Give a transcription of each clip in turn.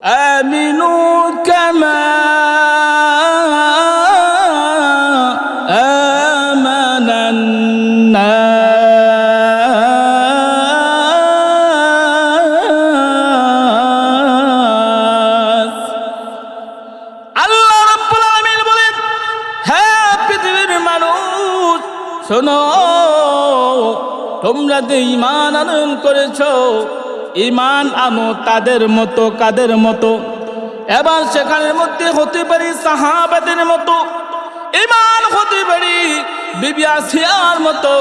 آمنوا كما آمن الناس আল্লাহ রাব্বুল আলামিন বলেন হ্যাঁ পৃথিবীর মানুষ শোনো তোমরা যে ঈমান আনয়ন করেছো ঈমান আনো তাদের মতো, কাদের মতো? এবার সেখানের মধ্যে হতে পারি সাহাবাদের মতো, ইমান হতে পারি বিবিয়া সিয়ার মতো।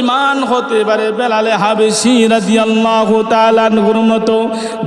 ইমান হতে পারে বেলালে হাবেশি রাদিয়াল্লাহু তাআলা নূর মতো।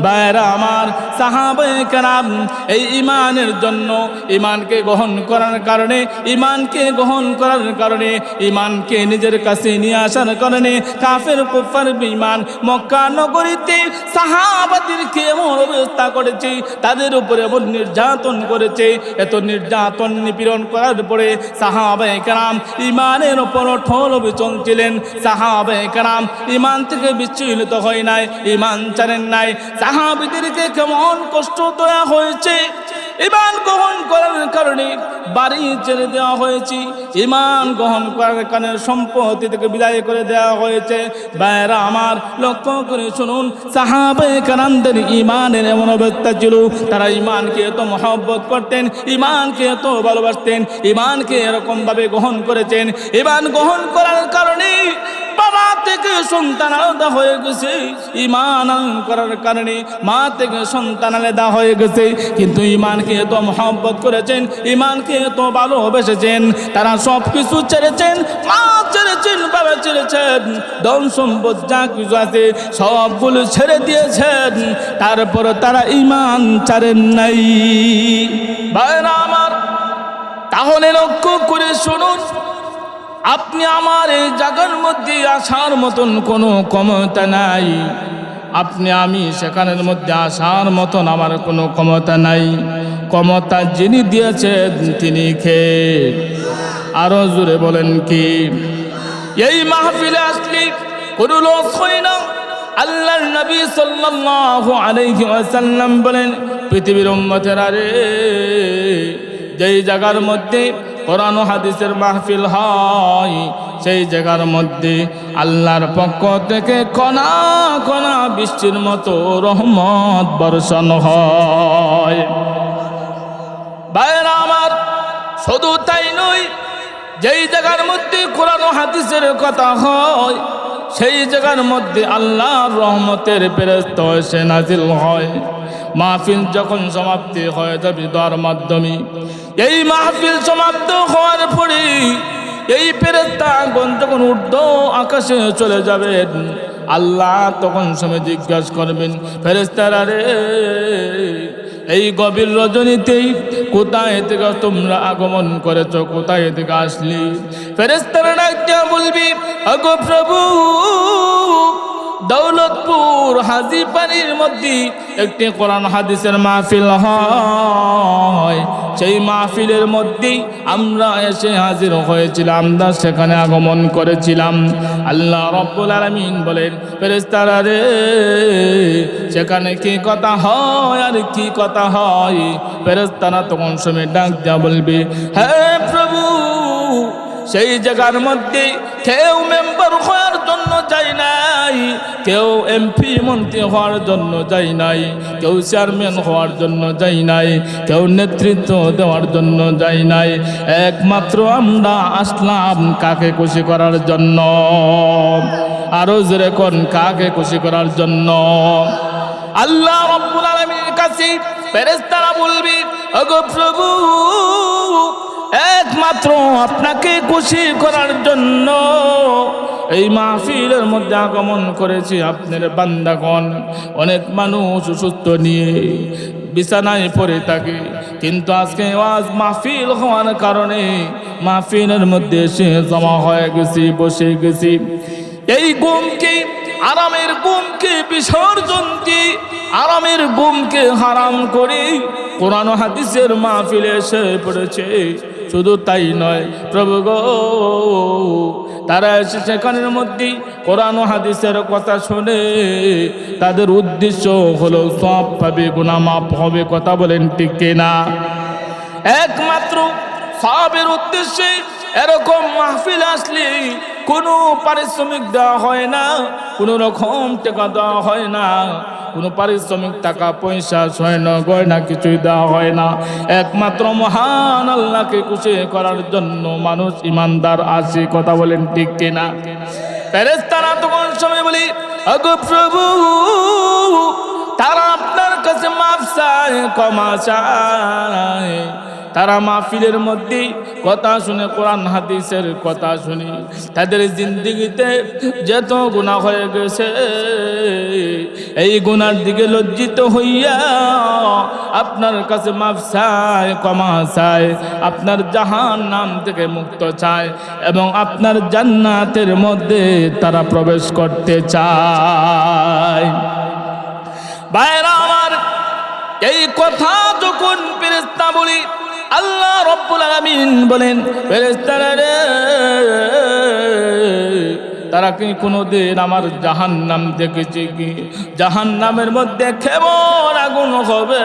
বাইরা আমার সাহাবায়ে কেরাম এই ইমানের জন্য ইমানকে গ্রহণ করার কারণে, ইমানকে গ্রহণ করার কারণে, ইমানকে নিজের কাছে নিয়ে আসার কারণে কাফের কুফার বিমান মক্কা নগরীতে সাহাবাদেরকে এমন অবস্থা করেছে, তাদের উপরে এমন নির্যাতন করেছে, এত নির্যাতন নিপীড়ন করার পরে সাহাবায়ে কেরাম ইমানের ওপর অটল চলছিলেন সাহাবে কারাম ইমান থেকে বিচ্ছিন্ন হয় নাই ইমান চারেন নাই। সাহাবিদেরকে কেমন কষ্ট দেওয়া হয়েছে? ইমান গ্রহণ করার কারণে বাড়ি ছেড়ে দেওয়া হয়েছে। ইমান গ্রহণ করার কারণে সম্পত্তি থেকে বিদায় করে দেওয়া হয়েছে। বাইরা আমার লক্ষ্য করে শুনুন সাহাবে কারামদের ইমানের এমন অবস্থা ছিল। তারা ইমানকে এত মহব্বত করতেন, ইমানকে এত ভালোবাসতেন, ইমানকে এরকমভাবে গ্রহণ করেছেন। ইমান গ্রহণ করার কারণে বাবা থেকে সন্তান আলাদা হয়ে গেছে। ইমান করার কারণে মা থেকে সন্তান আলাদা হয়ে গেছে। কিন্তু ইমানকে এত মহব্বত করেছেন ইমানকে এত ভালোবেসেছেন, তারা সব কিছু ছেড়েছেন, মা ছেড়েছেন, বাবা ছেড়েছেন, ধন সম্পদ যা কিছু আছে সবগুলো ছেড়ে দিয়েছেন। তারপর তারা ইমান ছাড়েন নাই। আমার, তাহলে লক্ষ্য করে শুনুন আপনি আমার এই জাগার মধ্যে আসার মতন কোনো ক্ষমতা নাই। আপনি আমি সেখানের মধ্যে আসার মতন আমার কোনো ক্ষমতা নাই। ক্ষমতা যিনি দিয়েছেন, তিনি খেয়ে। আরও জোরে বলেন কি? এই মাহফিলে আসলি কোনো লোক হয় না। আল্লাহর নবী সাল্লাল্লাহু আলাইহি ওয়াসাল্লাম বলেন, পৃথিবীর উম্মতের আরে যেই জায়গার মধ্যে কোরআন হাদিসের মাহফিল হয়। সেই জায়গার মধ্যে আল্লাহর পক্ষ থেকে কণা কণা বৃষ্টির মতো রহমত বর্ষণ হয়। ভাইরা আমার, শুধু তাই নয়, যেই জায়গার মধ্যে কোরআন হাদিসের কথা হয়, সেই জায়গার মধ্যে আল্লাহর রহমতের ফেরস্ত এসে নাজিল হয়। মাহফিল যখন সমাপ্তি হয়ে যাবে দেওয়ার মাধ্যমে। এই মাহফিল সমাপ্ত হওয়ার পরে এই ফেরেস্তাগণ যখন ঊর্ধ্ব আকাশে চলে যাবেন, আল্লাহ তখন সময় জিজ্ঞাসা করবেন ফেরেস্তারা রে, এই গভীর রজনীতেই কোথায় থেকে তোমরা আগমন করেছ, কোথায় থেকে আসলি? ফেরেস্তারা ডাক্তার বলবি, আগো প্রভু দৌলতপুর হাজি পানির মধ্যে একটি কোরআন হাদিসের মাহফিল হয়। সেই মাহফিলের মধ্যেই আমরা এসে হাজির হয়েছিলাম আমরা সেখানে আগমন করেছিলাম। আল্লাহ রব্বুল আলমিন বলেন ফেরেস্তারা রে, সেখানে কি কথা হয় আর কি কথা হয়? ফেরেস্তারা তখন সময় ডাক দেওয়া বলবে হ্যাঁ প্রভু, সেই জায়গার মধ্যে কেউ মেম্বার যাই নাই, কেউ এমপি মন্ত্রী হওয়ার জন্য যাই নাই, কেউ চেয়ারম্যান হওয়ার জন্য যাই নাই, কেউ নেতৃত্ব দেওয়ার জন্য যাই নাই। একমাত্র আমরা আসলাম কাকে খুশি করার জন্য। আরও জোরে কোন কাকে খুশি করার জন্য। আল্লাহ রব্বুল আলামিনের কাছে ফেরেশতারা বলবি, ওগো প্রভু, একমাত্র আপনাকে খুশি করার জন্য এই মাহফিলের মধ্যে আগমন করেছি আপনার বান্দাগণ। অনেক মানুষ অসুস্থ নিয়ে বিছানায় পড়ে থাকে। কিন্তু আজকে আজ মাহফিল হওয়ার কারণে মাহফিলের মধ্যে সে জমা হয়ে গেছি, বসে গেছি। এই গুমকে আরামের গুমকে বিসর্জন দিয়ে আরামের গুমকে হারাম করে। কোরআন হাদিসের মাহফিলে এসে পড়েছে। শুধু তাই নয়, প্রভু তারা এসে সেখানের মধ্যে কোরআন হাদিসের কথা শুনে তাদের উদ্দেশ্য হলো, সব পাবে গুনামাপ হবে, কথা বলেন ঠিক না একমাত্র সবের উদ্দেশ্যে এরকম মাহফিল আসলে কোনো পারিশ্রমিক দেওয়া হয় না, কোনো রকম টাকা দেওয়া হয় না, কোনো পারিশ্রমিক টাকা, পয়সা, স্বর্ণ, গয়না কিছুই দেওয়া হয় না। একমাত্র মহান আল্লাহকে খুশি করার জন্য মানুষ ইমানদার আসে, কথা বলেন ঠিক কিনা? ফেরেস্তারা তখন সময় বলি অগো প্রভু, তারা আপনার কাছে মাফ চায় ক্ষমা চায়। তারা মাহফিলের মধ্যে কথা শুনে, কোরআন, হাদিসের কথা শুনি, তাদের জিন্দিগিতে যত গুণা হয়ে গেছে, এই গুনার দিকে লজ্জিত হইয়া আপনার কাছে মাফ চায়, ক্ষমা চায়, আপনার জাহান নাম থেকে মুক্ত চায় এবং আপনার জান্নাতের মধ্যে তারা প্রবেশ করতে চায়। বাইরা আমার এই কথা যখন ফেরেস্তা বলি আল্লাহ রব্বুল আলামিন বলেন ফেরেস্তারা রে তারা কি কোনোদিন আমার জাহান নাম দেখেছে কি? জাহান নামের মধ্যে কেমন আগুন হবে।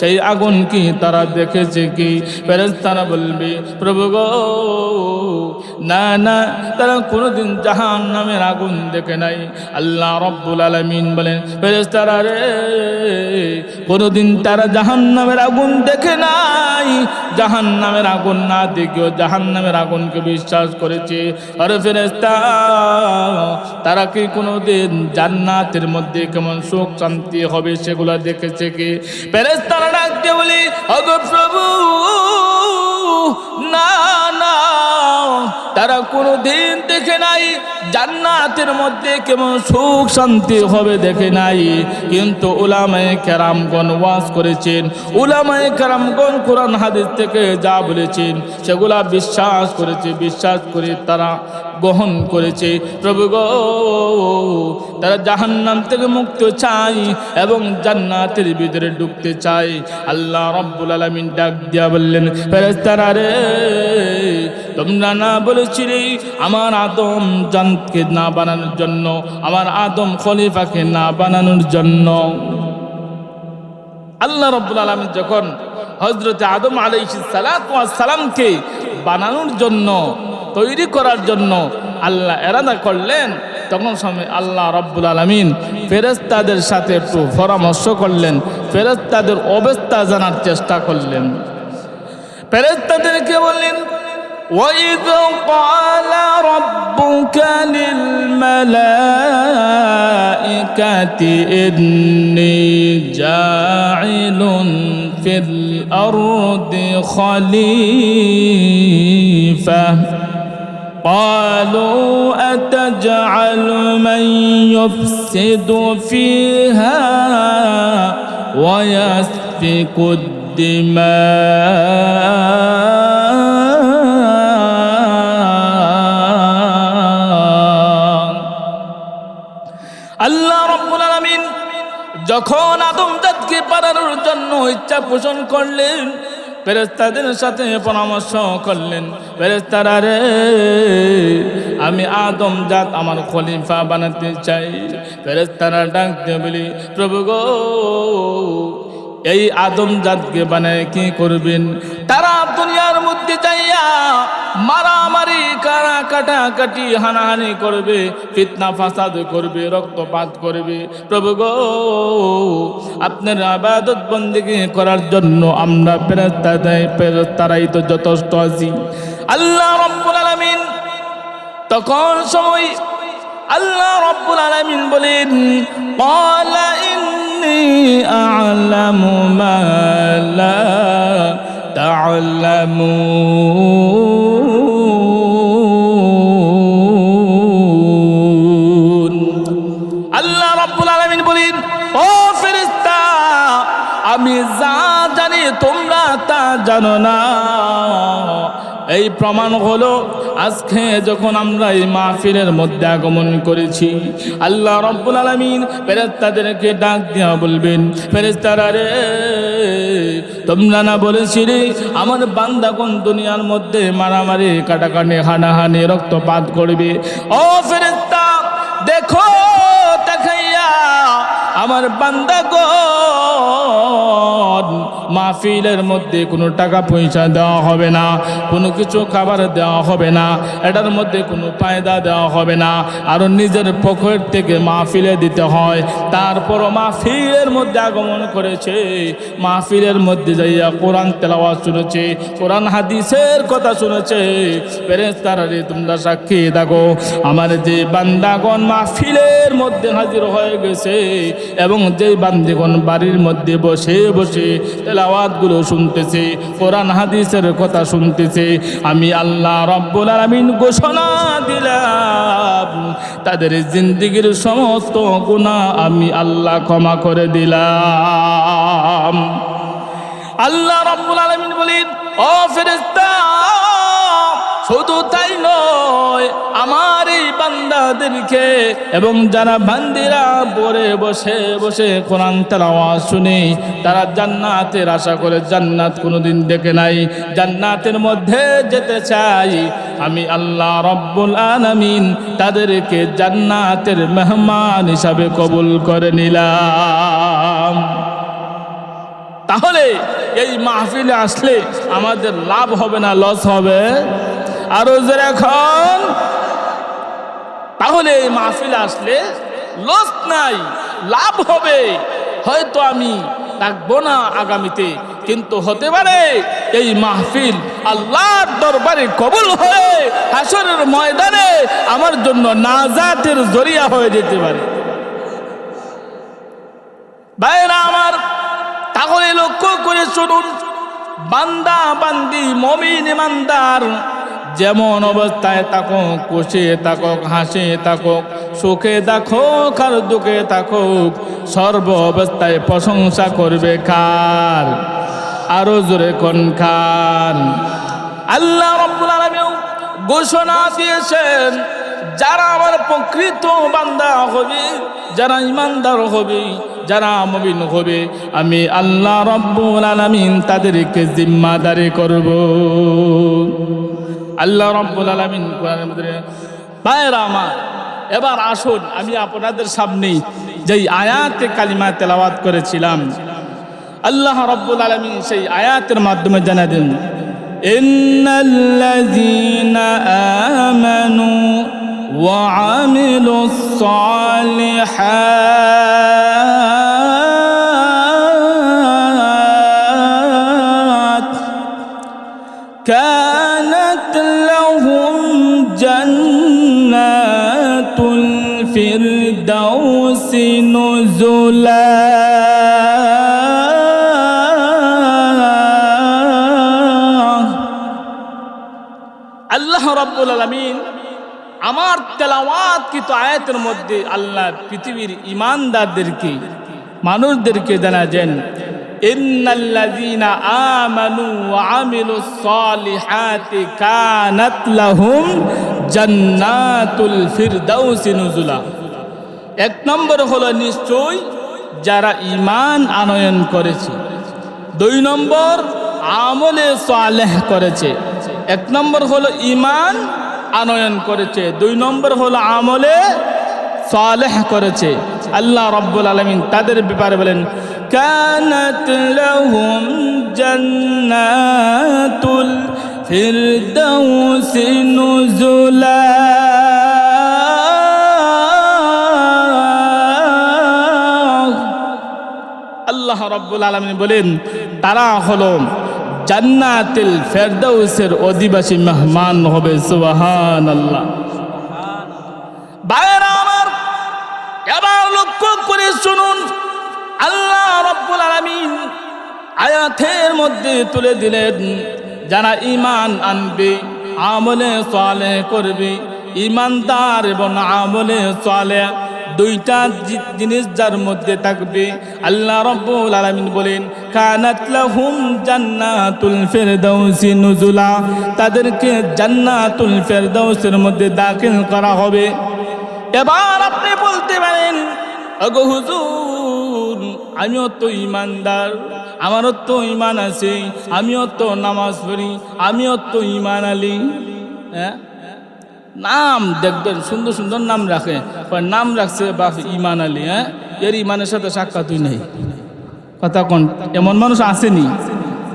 সেই আগুন কি তারা দেখেছে কি? ফেরেস্তারা বলবে, প্রভু গো, না না, তারা কোনোদিন জাহান নামের আগুন দেখে নাই। আল্লাহ রব্বুল আলমিন বলেন ফেরেস্তারা রে, কোনোদিন তারা জাহান নামের আগুন দেখে নাই। জাহান নামের আগুন না দেখেও জাহান নামের আগুনকে বিশ্বাস করেছে। আরে ফেরেস্তা তারা কি কোনোদিন জান্নাতের মধ্যে কেমন সুখ শান্তি হবে সেগুলো দেখেছে কি? ফেরেস্তারা ডাকতে বলি প্রভু, না না, তারা কোনো দিন দেখে নাই জান্নাতের মধ্যে কেমন সুখ শান্তি হবে দেখে নাই। কিন্তু উলামায়ে কেরামগণ ওয়াজ করেছেন, উলামায়ে কেরামগণ কোরআন হাদিস থেকে যা বলেছেন, সেগুলা বিশ্বাস করেছে, বিশ্বাস করে তারা গ্রহণ করেছে। প্রভু তারা জাহান্নাম থেকে মুক্ত চাই এবং জান্নাতের ভিতরে ঢুকতে চাই। আল্লাহ রব্বুল আলমিন ডাক দিয়া বললেন ফেরেস্তারা রে, তোমরা না বলেছিলে আমার আদম জানকে না বানানোর জন্য, আমার আদম খলিফাকে না বানানোর জন্য? আল্লাহ রব্বুল আলমী যখন হজরত আদম আলাই সালামকে বানানোর জন্য তৈরি করার জন্য আল্লাহ এরাদা করলেন তখন সময় আল্লাহ রব্বুল আলমিন ফেরেস্তাদের সাথে একটু পরামর্শ করলেন ফেরেস্তাদের অবস্থা জানার চেষ্টা করলেন ফেরেস্তাদেরকে বললেন وإذ قال ربك للملائكة إني جاعل في الأرض خليفة قالوا أتجعل من يفسد فيها ويسفك الدماء আল্লাহ রব্বুল আলামিন যখন আদম জাতকে পারানোর জন্য ইচ্ছা পোষণ করলেন ফেরেস্তাদের সাথে পরামর্শ করলেন ফেরেস্তারা রে, আমি আদম জাত আমার খলিফা বানাতে চাই। ফেরেস্তারা ডাকতে বলি, প্রভু গো এই আদম জাতকে মানে কি করবেন? তারা দুনিয়ার মধ্যে যাইয়া মারামারি কারা কাটি হানাহানি করবে, ফিতনা ফাসাদ করবে, রক্তপাত করবে। প্রভু গো, আপনার আবাদত বন্দিকে করার জন্য আমরা ফেরস্তা দেয় ফেরস্তারাই তো যথেষ্ট আছি। আল্লাহ রব্বুল আলামিন তখন সময় আল্লাহ রব্বুল আলামিন বলেন أعلم ما لا تعلمون আল্লাহ রব্বুল আলামিন বলেন ও ফেরেশতা আমি যা জানি তোমরা তা জানো না এই প্রমাণ হলো, আজকে যখন আমরা এই মাহফিলের মধ্যে আগমন করেছি, আল্লাহ রব্বুল আলমিন ফেরেস্তাদেরকে ডাক দেওয়া বলবেন ফেরেস্তারা রে, তোমরা না বলেছিলে, আমার বান্দা কোন দুনিয়ার মধ্যে মারামারি, কাটাকাটি, হানাহানি, রক্তপাত করবে? ও ফেরেস্তা দেখো, দেখাইয়া, আমার বান্দা মাহফিলের মধ্যে কোনো টাকা পয়সা দেওয়া হবে না, কোনো কিছু খাবার দেওয়া হবে না, এটার মধ্যে কোনো ফায়দা দেওয়া হবে না। আরও নিজের পকেট থেকে মাহফিলে দিতে হয়। তারপরও মাহফিলের মধ্যে আগমন করেছে। মাহফিলের মধ্যে যাইয়া কোরআন তেলাওয়াত শুনেছে, কোরআন হাদিসের কথা শুনেছে। ফেরেস্তারা রে, তোমরা সাক্ষী দেখো আমার যে বান্দাগণ মাহফিলের মধ্যে হাজির হয়ে গেছে এবং যে বান্দিগণ বাড়ির মধ্যে বসে বসে তেলাওয়াতগুলো শুনতেছে, কোরআন হাদিসের কথা শুনতেছে। আমি আল্লাহ রব্বুল আলামিন ঘোষণা দিলাম, তাদের জিন্দিগির সমস্ত গুণা আমি আল্লাহ ক্ষমা করে দিলাম। আল্লাহ রব্বুল আলামিন বলেন, ও ফেরেশতা শুধু তাই নয়, আমার এই বান্দাদেরকে এবং যারা বান্দিরা পরে বসে বসে কোরআন তেলাওয়াত শুনে, তারা জান্নাতের আশা করে জান্নাত কোনোদিন দেখে নাই। জান্নাতের মধ্যে যেতে চাই। আমি আল্লাহ রব্বুল আলামিন তাদেরকে জান্নাতের মেহমান হিসাবে কবুল করে নিলাম। তাহলে এই মাহফিলে আসলে আমাদের লাভ হবে না, লস হবে? আরও এখন। তাহলে এই মাহফিলে আসলে লস নাই, লাভ হবে। হয়তো আমি থাকব না আগামীতে, কিন্তু হতে পারে এই মাহফিল আল্লাহর দরবারে কবুল হয়ে হাসরের ময়দানে আমার জন্য নাজাতের জরিয়া হয়ে যেতে পারে। ভাইরা আমার, তাহলে লক্ষ্য করে শুনুন। বান্দা বান্দি, মমিন, ইমানদার যেমন অবস্থায় থাকুক খুশি থাকুক হাসি থাকুক সুখে থাকুক আর দুঃখে থাকুক সর্ব অবস্থায় প্রশংসা করবে কার? আরও জোরে কোন খান? আল্লাহ রব্বুল আলামিন ঘোষণা দিয়েছেন, যারা আমার প্রকৃত বান্দা হবে, যারা ইমানদার হবে, যারা মবিন হবে, আমি আল্লাহ রব্বুল আলামিন তাদেরকে জিম্মাদারি করব। আল্লাহ রব্বুল আলামিন কোরআনের মধ্যে ভাইরা আমার এবার আসুন আমি আপনাদের সামনে যেই আয়াতে কালিমা তেলাওয়াত করেছিলাম আল্লাহ রব্বুল আলমিন সেই আয়াতের মাধ্যমে জানা দেন إن الذين آمنوا وعملوا الصالحات نزلا আল্লাহ রাব্বুল আলামিন আমার তেলাওয়াত কিন্তু আয়াতের মধ্যে আল্লাহ পৃথিবীর ইমানদারদেরকে মানুষদেরকে জানাছেন ইন্নাল্লাযীনা আমানু ওয়া আমিলুস সালিহাতি কানাত লাহুম জান্নাতুল ফিরদাউসি নুজুলা এক নম্বর হলো নিশ্চয় যারা ইমান আনয়ন করেছে। দুই নম্বর আমলে সালেহ করেছে। এক নম্বর হলো ইমান আনয়ন করেছে। দুই নম্বর হলো আমলে সালেহ করেছে। আল্লাহ রব্বুল আলমিন তাদের ব্যাপারে বলেন, কানাত লাহুম জান্নাতুল ফিরদাউসি নুজুলা। আল্লাহ রব্বুল আলমিন বলেন, তারা হলো জান্নাতিল ফেরদৌসের অধিবাসী মেহমান হবে সুবাহান আল্লাহ ভাইয়েরা আমার, এবার লক্ষ্য করে শুনুন, আল্লাহ রব্বুল আলমিন আয়াতের মধ্যে তুলে দিলেন, যারা ইমান আনবে, আমলে সালে করবে ইমানদার এবং আমলে সালে দুইটা জিনিস যার মধ্যে থাকবে। আল্লাহ রব্বুল আলামিন বলেন, কানাত লাহুম জান্নাতুল ফিরদাউসি নুজুলা। তাদেরকে জান্নাতুল ফিরদাউসের মধ্যে দাখিল করা হবে। এবার আপনি বলতে পারেন অগো হুজুর, আমিও তো ইমানদার আমারও তো ইমান আছে, আমিও তো নামাজ পড়ি, আমিও তো ইমান আলী। হ্যাঁ? নাম দেখবেন, সুন্দর সুন্দর নাম রাখে। নাম রাখছে বাপ ইমান আলী হ্যাঁ? এর ইমানের সাথে সাক্ষাৎই নেই। কথা কোন? এমন মানুষ আসেনি।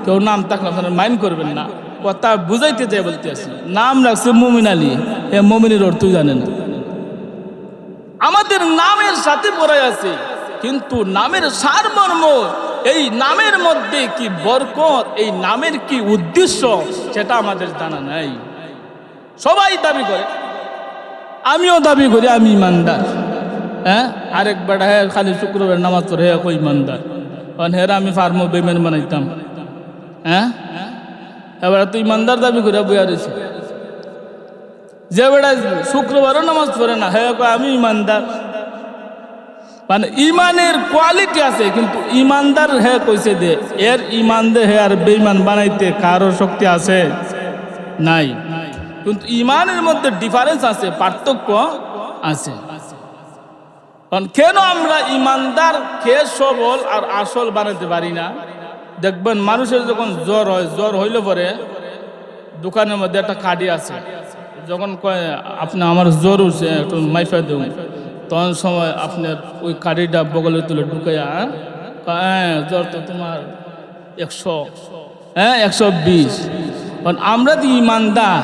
কেউ নাম থাকলে আপনারা মাইন্ড করবেন না। কথা বুঝাইতে চাই বলতে আসি নাম রাখছে মুমিন আলী। এ মুমিনের অর্থই জানে না আমাদের নামের সাথে পড়ে আছে। কিন্তু নামের সারমর্ম, এই নামের মধ্যে কি বরকত, এই নামের কি উদ্দেশ্য, সেটা আমাদের জানা নাই। সবাই দাবি করে। আমিও দাবি করি, আমি ইমানদার। হ্যাঁ? আরেকবার হ্যাঁ খালি শুক্রবার নামাজ পড়ে হ্যাঁ কই ইমানদার? কারণ হেরা আমি ফার্মো বেমেন বানাইতাম। হ্যাঁ? এবার তো ইমানদার দাবি করে বইয়া রয়েছে যে বেড়া শুক্রবারও নামাজ পড়ে না হ্যাঁ কয় আমি ইমানদার। মানে ইমানের কোয়ালিটি আছে, কিন্তু ইমানদার হে কইছে দে, এর ইমান দে হে আর বেইমান বানাইতে কারও শক্তি আছে? নাই। কিন্তু ইমানের মধ্যে ডিফারেন্স আছে পার্থক্য আছে। কারণ কেন আমরা ইমানদার কে সবল আর আসল বানাতে পারি না? দেখবেন মানুষের যখন জ্বর হয় জ্বর হইলে পরে দোকানের মধ্যে একটা কাঠি আছে। যখন কয় আপনি আমার জ্বর উঠছে একটু মাইফা দেব তখন সময় আপনার ওই কাঠিটা বগলে তুলে ঢুকাইয়া কয়, হ্যাঁ জ্বর তো তোমার একশো হ্যাঁ একশো বিশ। কারণ আমরা তো ইমানদার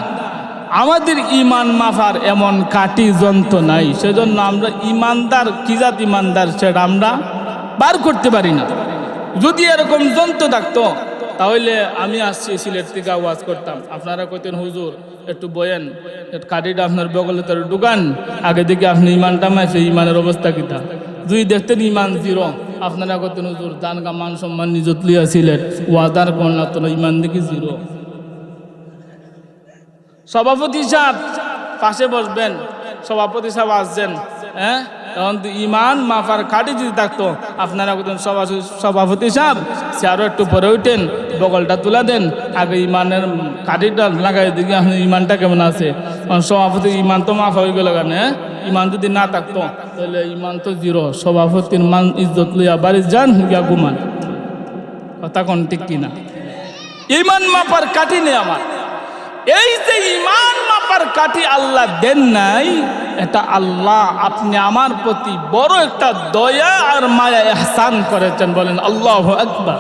আমাদের ইমান মাফার এমন কাটি যন্ত্র নাই। সেজন্য আমরা ইমানদার, কি জাত ইমানদার সেটা আমরা বার করতে পারি না। যদি এরকম যন্ত্র থাকতো, তাহলে আমি আসছি সিলেট থেকে আওয়াজ করতাম। আপনারা কইতেন, হুজুর, একটু বয়েন কাটিটা আপনার বগলে তোর ঢুকান। আগে দেখে আপনি ইমানটা মাইছে, ইমানের অবস্থা কিতা দুই দেখতেন ইমান জিরো, আপনারা কইতেন, হুজুর, দানগা মান সম্মান নিজত লিয়া সিলেট ওয়াদার কন্যা তো ইমান দেখি জিরো। সভাপতি সাহেব, পাশে বসবেন। সভাপতি সাহেব আসছেন হ্যাঁ? তখন ইমান মাফার খাটি যদি থাকতো, আপনারা সভা- সভাপতি সাহেব আরও একটু পরে উঠেন, বগলটা তুলে দেন, আগে ইমানের কাঠিটা লাগাই দিকে আপনার ইমানটা কেমন আছে। সভাপতি, ইমান তো মাফা হয়ে গেল কেন হ্যাঁ? ইমান যদি না থাকতো, তাহলে ইমান তো জিরো। সভাপতির মান ইজ্জত লইয়া বাড়ি যান, গিয়া ঘুমান। কথা কোন ঠিক কিনা? ইমান মাপার কাঠি নেই আমার। এই যে ইমান মাপার কাঠি আল্লাহ দেন নাই, এটা আল্লাহ আপনি আমার প্রতি বড় একটা দয়া আর মায়া এহসান করেছেন বলেন আল্লাহ আকবার।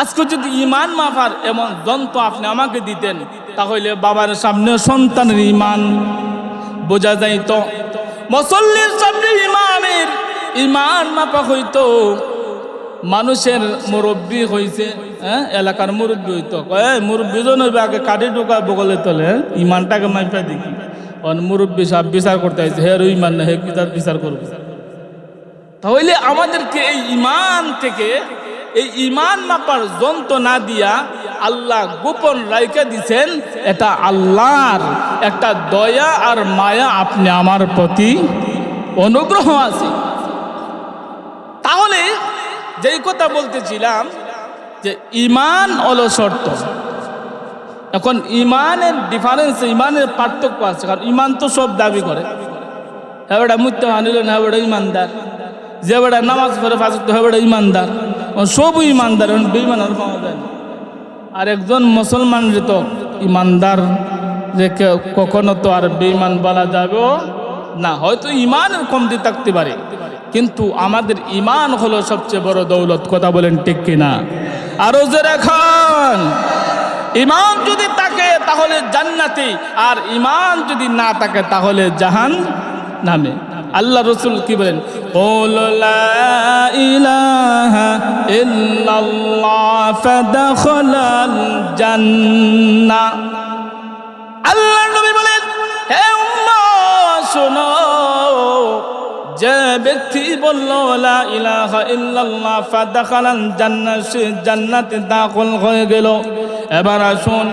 আজকে যদি ইমান মাফার এমন যন্ত্র আপনি আমাকে দিতেন, তাহলে বাবার সামনে সন্তানের ইমান বোঝা যাইত। মুসল্লির সামনে ইমামের ইমান মাপা হইতো। মানুষের মুরব্বী হয়েছে হ্যাঁ? এলাকার মুরব্বী হইতো। কয় মুরব্বী জন হইবে, আগে কাঠি ঢুকা বগলে তোলে ইমানটাকে মাইফা দেখি। অন মুরব্বী সাহেব বিচার করতে হয়েছে হের ইমান না হে কি তার বিচার করবে? তাহলে আমাদেরকে এই ইমান থেকে, এই ইমান মাপার যন্ত্র না দিয়া আল্লাহ গোপন রাইকা দিছেন, এটা আল্লাহর একটা দয়া আর মায়া আপনি আমার প্রতি অনুগ্রহ আছে। তাহলে যেই কথা বলতেছিলাম যে ইমান হলো শর্ত। এখন ইমানের ডিফারেন্স ইমানের পার্থক্য আছে, কারণ ইমান তো সব দাবি করে। হ্যাঁ বেটা মুত্তে মানিল না বেটা ইমানদার যে বেটা নামাজ পড়ে ফাঁস হ্যাঁ বেটা ইমানদার সবই ইমানদার বেইমান আর আর একজন মুসলমান যে তো ইমানদার যে কখনো তো আর বেইমান বলা যাবে না, হয়তো ইমানের কমতি থাকতে পারে, কিন্তু আমাদের ইমান হলো সবচেয়ে বড় দৌলত, কথা বলেন ঠিক কিনা? আরও যে রাখান ইমান যদি থাকে তাহলে জান্নাতি, আর ইমান যদি না থাকে তাহলে জাহান নামে আল্লাহ রসুল কি বলেন? "কুল লা ইলাহা ইল্লাল্লাহ আল্লাহ নবী শোনো যে ব্যক্তি বলল লা ইলাহা ইল্লাল্লাহ ফাদাখালাল জান্নাত সে জান্নাতে দাখিল হয়ে গেল। এবার আসুন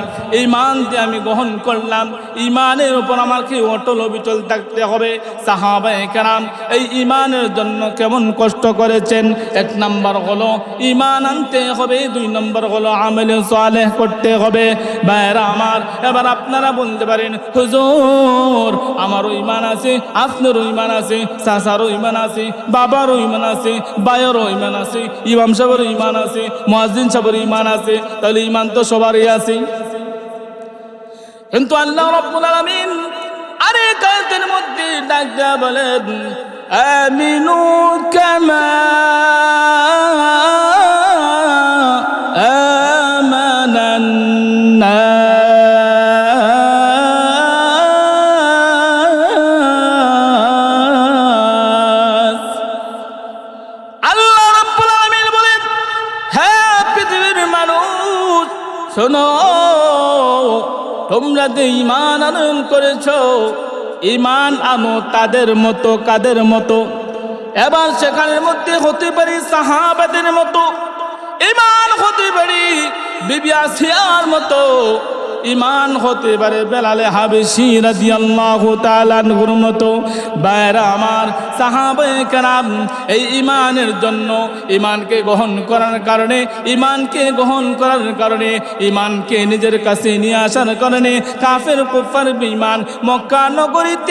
ইমান দিয়ে আমি গ্রহণ করলাম ইমানের উপর আমাকে অটল অবিচল থাকতে হবে। সাহাবায়ে কেরাম এই ইমানের জন্য কেমন কষ্ট করেছেন? এক নম্বর হলো ইমান আনতে হবে, দুই নম্বর হলো, আমেলে সালেহ করতে হবে। বাইরা আমার, এবার আপনারা বলতে পারেন, হুজুর, আমারও ইমান আছে, আপনারও ইমান আছে, চাচারও ইমান আছে, বাবারও ইমান আছে বায়েরও ইমান আছে, ইমাম সাহেবেরও ইমান আছে, মুয়াজ্জিন সাহেবের ইমান আছে। তাহলে ইমান তো সবারই আছি। কিন্তু আল্লাহ রব্বুল আলামিন আরে কালকের মধ্যে ডাক দেয়া বলেন আমিনু কামা তোমরা ইমান আনয়ন করেছ ইমান আনো তাদের মতো, কাদের মতো? এবার সেখানের মধ্যে হতে পারি সাহাবাদের মতো ইমান হতে পারি বিবি আসিয়ার মতো। ইমান হতে পারে বেলালে হাবেশি রাদিয়াল্লাহু আল্লাহ নূর মতো। বাইরা আমার সাহাবে কারাম, এই ইমানের জন্য ইমানকে গ্রহণ করার কারণে, ইমানকে গ্রহণ করার কারণে, ইমানকে নিজের কাছে নিয়ে আসার কারণে কাফের কুফার বিমান মক্কা নগরীতে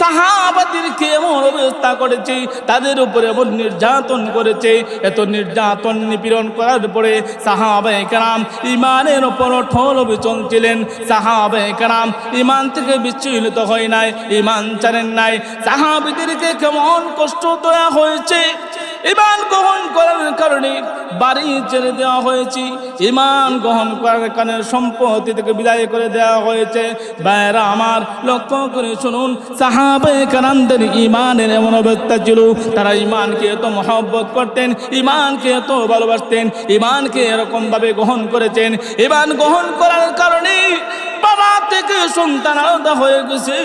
সাহাবাদেরকে এমন অবস্থা করেছে, তাদের উপরে এমন নির্যাতন করেছে। এত নির্যাতন নিপীড়ন করার পরে সাহাবাই কারাম ইমানের ওপর ঠোল অবিচল ছিলেন। সাহাবে কারাম ইমান থেকে বিচ্ছিন্নিত হয় নাই ইমান চানেন নাই। সাহাবিদেরকে কেমন কষ্ট দেওয়া হয়েছে? ইমান গ্রহণ করার কারণে বাড়ি ছেড়ে দেওয়া হয়েছে। ইমান গ্রহণ করার কারণে সম্পত্তি থেকে বিদায় করে দেওয়া হয়েছে। বাইরা আমার লক্ষ্য করে শুনুন সাহাবে কারামদের ইমানের এমন অবস্থা ছিল। তারা ইমানকে এত মহব্বত করতেন, ইমানকে এত ভালোবাসতেন, ইমানকে এরকমভাবে গ্রহণ করেছেন। ইমান গ্রহণ করার কারণে থেকে সন্তান আলাদা হয়ে গেছে।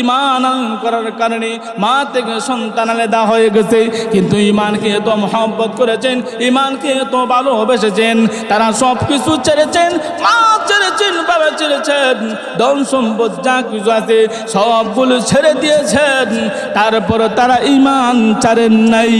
ইমান করার কারণে মা থেকে সন্তান আলাদা হয়ে গেছে। কিন্তু ইমানকে এত মহব্বত করেছেন ইমানকে এত ভালোবেসেছেন, তারা সব কিছু ছেড়েছেন, মা ছেড়েছেন, বাবা ছেড়েছেন, ধন সম্পদ যা কিছু আছে সবগুলো ছেড়ে দিয়েছেন। তারপর তারা ইমান ছাড়েন নাই।